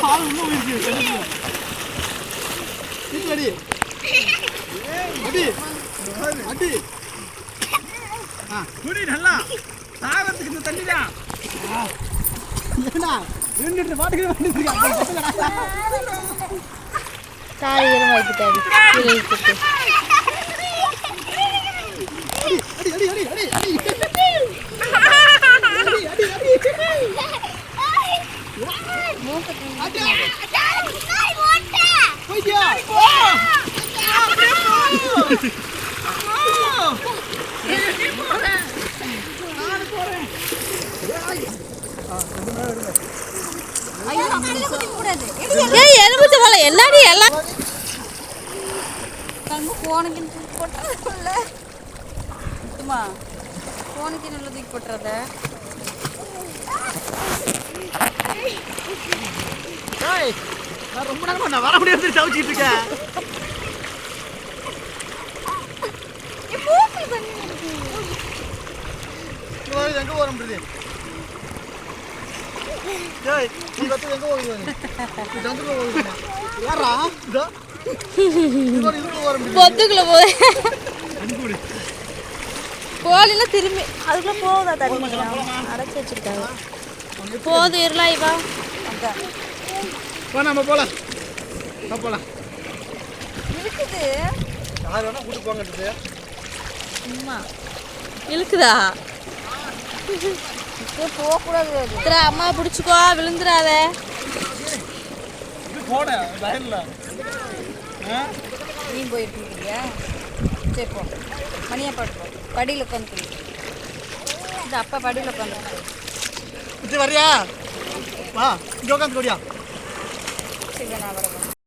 பால் இன்னும் இருக்கு. அடி. அடி. அடி. குடி நல்லா. சாகிறதுக்கு இந்த தண்ணி எலுமிச்சை பழம் என்னடி எல்லாம் போனுக்கு தூக்கி போட்டுறதுல. சும்மா போனுக்கு நல்ல தூக்கி போட்டுறத. ஏய் நான் ரொம்ப நேரமா நான் வர முடியாது தவிச்சிட்டு இருக்கேன். ஓடுவா யாரா இதோ. இதோ இதுல வர முடியுது பொத்துக்குள்ள போய் கோழிலாம் திரும்பி. அதுக்குள்ள போகுதா தண்ணி அடைச்சி வச்சிருக்காங்க. போதும் இருளாய் வா வா நம்ம போலாம். வா போலாம். இருக்குது யார் வேணா கூட்டு போங்கன்றது. சும்மா. இழுக்குதா? போகக்கூடாது. இத்திர அம்மா பிடிச்சிக்கோ விழுந்துடாத. இது நீ போயிட்டு இருக்கிறியா சரி போ. மணியா பாட்டு போ. படியில் உட்காந்து இந்த அப்பா படியில் உட்காந்து இது வரியா? வா இங்க உட்காந்து கொடியா? சரி நான் வரேன்